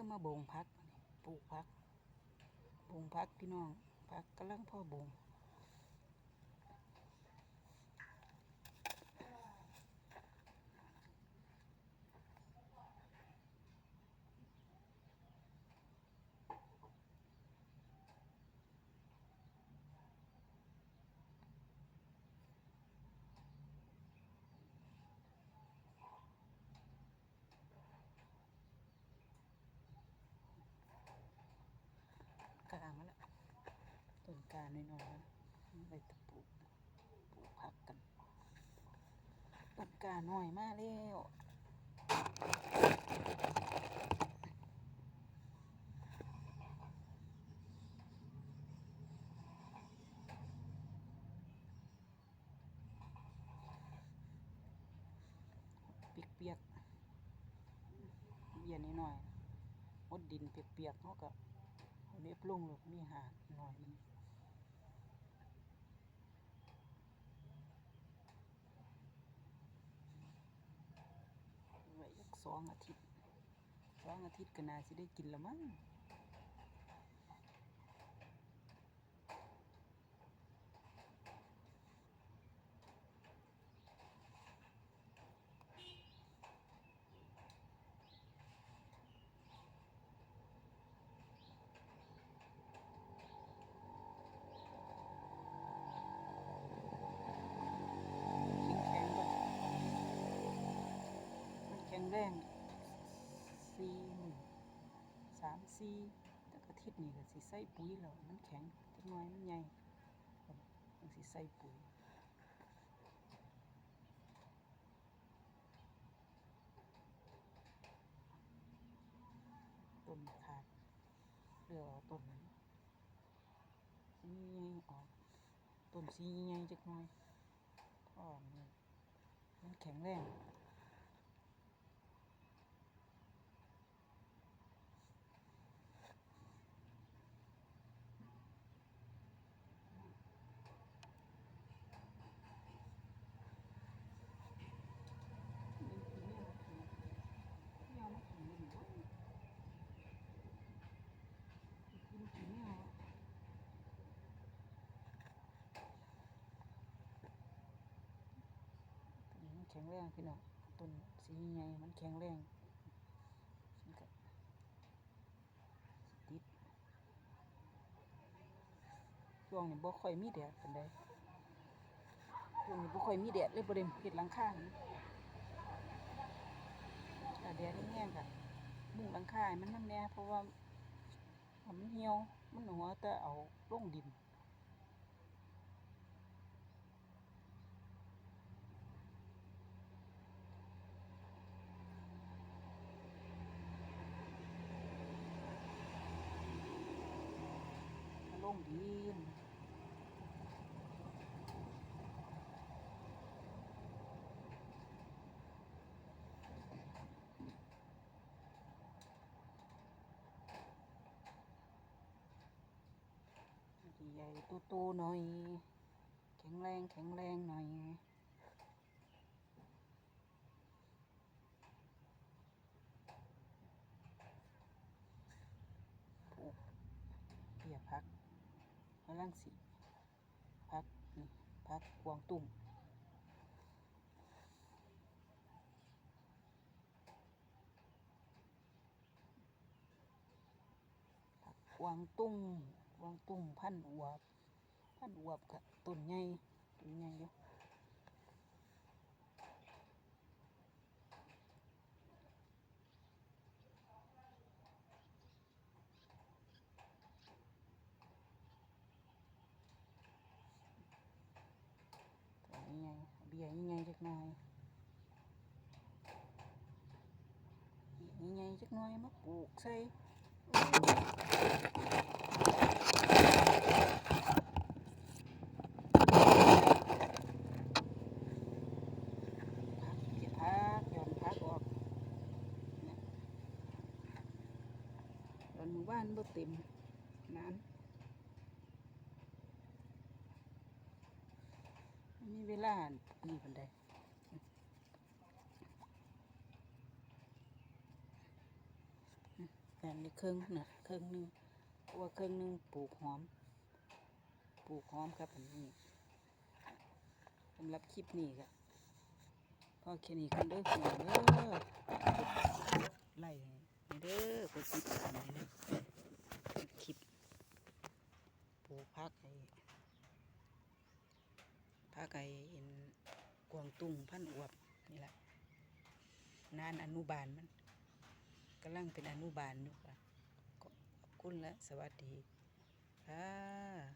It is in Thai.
อมาบ่งพักปลูกพักบ่งพักพี่น้องพักกำลังพ่อบ่งกลางมาแล้วต้นกาหน่อยๆไปตะปูปลูกพักกันต้นกาหน่อยมาแล้วเปียกๆเบียนนิดหน่อยมดดินเปียกๆเขาก็เอาเล็บลงหลกมีหาดหน่อยนึงไว้ สักสองอาทิตย์สองอาทิตย์ก็น่าสิได้กินละมั้งแข็งๆก่อน มันแข็งแรงสี่หนึ่งสามสี่แต่อาทิตย์นี้ก็สิใส่ปุ๋ยแล้วมันแข็งจักหน่อยมันใหญ่มันสิใส่ปุ๋ยต้นขาดเหลือต้นนี้สีใหญ่ออกต้นสีใหญ่จักหน่อยเพราะว่ามันมันแข็งแรงนี่เอามากินนี่บ่กินกินไม่เอา ต้นนี้มัน แรงพี่น้องต้นสีใหญ่มันแข็งแรงมันก็ติดช่วงนี้บ่ค่อยมีแดดปานใดช่วงนี้บ่ค่อยมีแดดเลยบ่ได้เฮ็ดหลังคาถ้าแดดแห้งๆก็มุงหลังคาให้มันนำแน่เพราะว่าถ้ามันเหี่ยวมันหัวแต่เอาลงดิน งดินใหญ่ๆโตๆหน่อย แข็งแรงแข็งแรงหน่อย ปลูกเบียพัก กำลังสิพักนี่พักกวางตุ้งผักวางตุ้งกวางตุ้งพันอวบ พันอวบกับต้นใหญ่ต้นใหญ่อยู่ ใหญ่เบี้ยใหญ่จักหน่อยเบี้ยใหญ่จักหน่อยมาปลูกใส่พักเก็บพักหย่อนพักออกเนี่ยตอนห มู่านบ่เต็มน้ำไม่มีเวลานี่ปันใดแต่นี่ครึ่งนะครึ่งหนึงเพราะว่าครึ่งหนึงปลูกหอม ปลูกหอมครับอันนี้สำหรับคลิปนี้ก็พอแค่นี้กันเด้อพี่น้องเด้อไล่ให้เด้อกดติดตามเด้อคลิปปลูกพักไอ้ ผ้าไก่เห็นกวางตุ้งพันอวบนี่แหละนานอนุบาลมันกำลังเป็นอนุบาลอยู่ค่ะขอบคุณและสวัสดีค่ะ